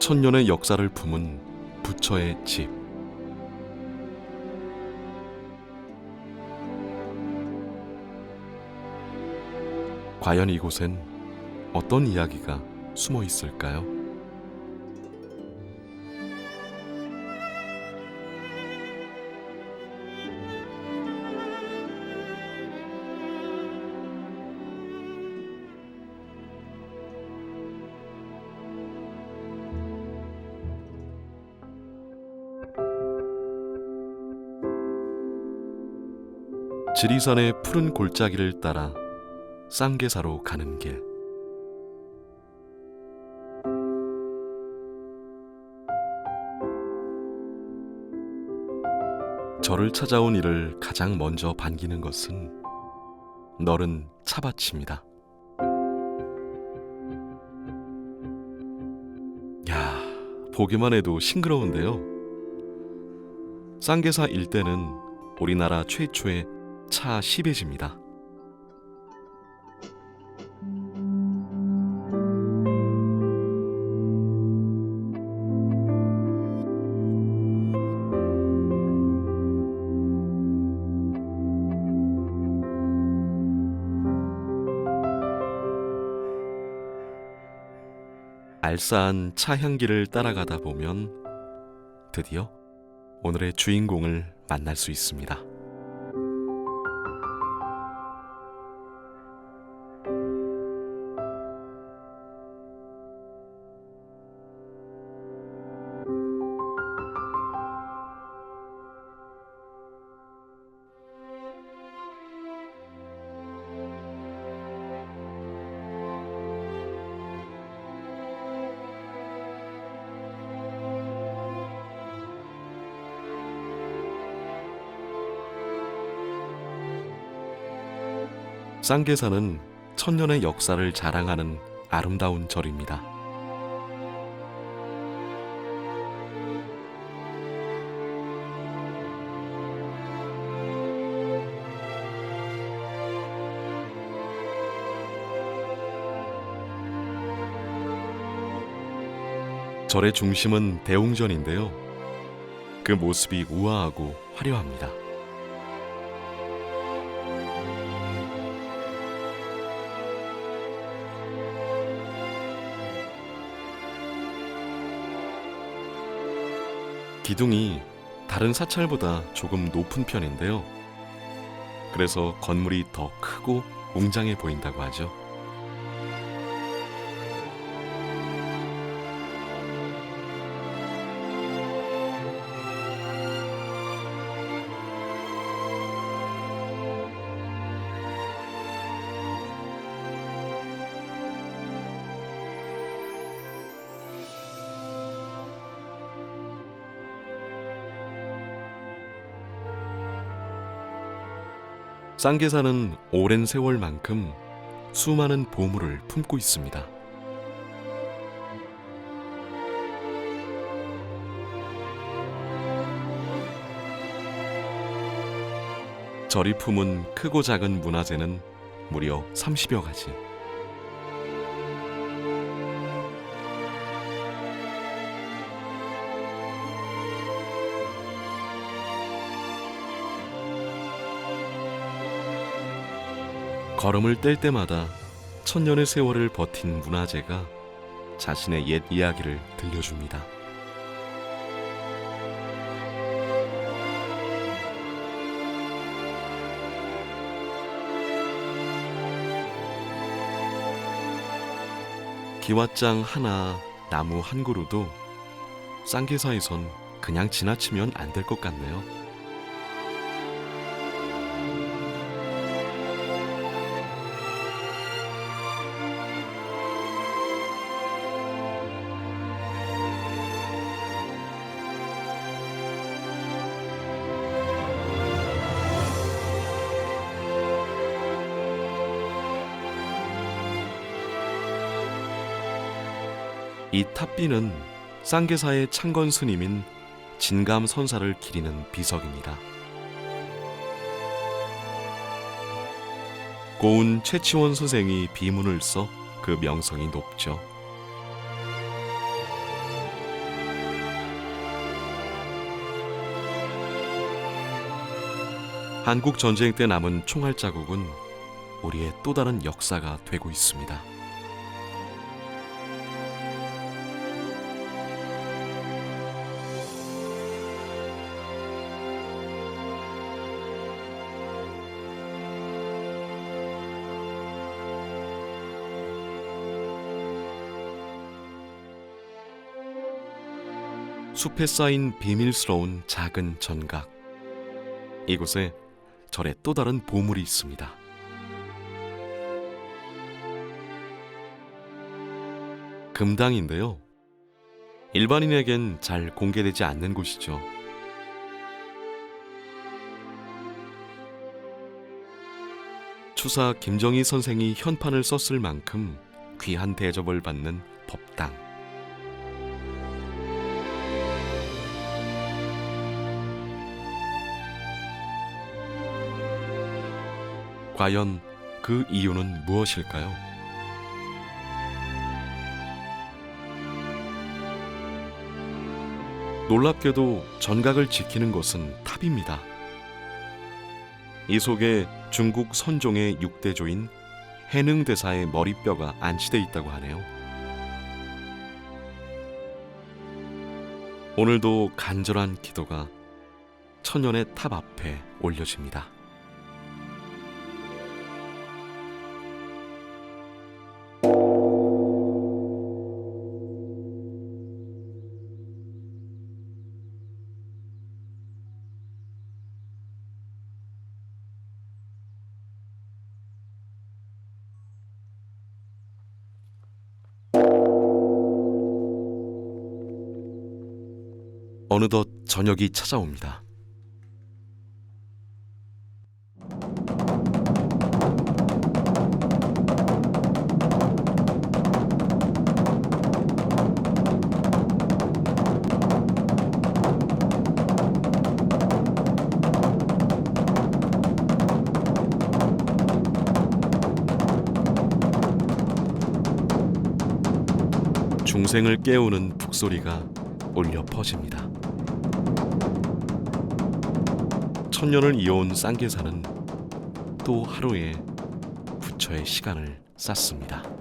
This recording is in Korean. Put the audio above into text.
천년의 역사를 품은 부처의 집. 과연 이곳엔 어떤 이야기가 숨어 있을까요? 지리산의 푸른 골짜기를 따라 쌍계사로 가는 길. 저를 찾아온 이를 가장 먼저 반기는 것은 너른 차밭입니다. 야, 보기만 해도 싱그러운데요. 쌍계사 일대는 우리나라 최초의 차 시베지입니다. 알싸한 차 향기를 따라가다 보면 드디어 오늘의 주인공을 만날 수 있습니다. 쌍계사는 천년의 역사를 자랑하는 아름다운 절입니다. 절의 중심은 대웅전인데요. 그 모습이 우아하고 화려합니다. 기둥이 다른 사찰보다 조금 높은 편인데요. 그래서 건물이 더 크고 웅장해 보인다고 하죠. 쌍계사는 오랜 세월만큼 수많은 보물을 품고 있습니다. 절이 품은 크고 작은 문화재는 무려 30여 가지. 걸음을 뗄 때마다 천년의 세월을 버틴 문화재가 자신의 옛 이야기를 들려줍니다. 기왓장 하나, 나무 한 그루도 쌍계사에선 그냥 지나치면 안 될 것 같네요. 이 탑비는 쌍계사의 창건 스님인 진감 선사를 기리는 비석입니다. 고운 최치원 선생이 비문을 써 그 명성이 높죠. 한국 전쟁 때 남은 총알 자국은 우리의 또 다른 역사가 되고 있습니다. 숲에 쌓인 비밀스러운 작은 전각. 이곳에 절에 또 다른 보물이 있습니다. 금당인데요. 일반인에겐 잘 공개되지 않는 곳이죠. 추사 김정희 선생이 현판을 썼을 만큼 귀한 대접을 받는 법당. 과연 그 이유는 무엇일까요? 놀랍게도 전각을 지키는 곳은 탑입니다. 이 속에 중국 선종의 6대조인 해능 대사의 머리뼈가 안치돼 있다고 하네요. 오늘도 간절한 기도가 천년의 탑 앞에 올려집니다. 어느덧 저녁이 찾아옵니다. 중생을 깨우는 북소리가 울려 퍼집니다. 천년을 이어온 쌍계사는 또 하루의 부처의 시간을 쌓습니다.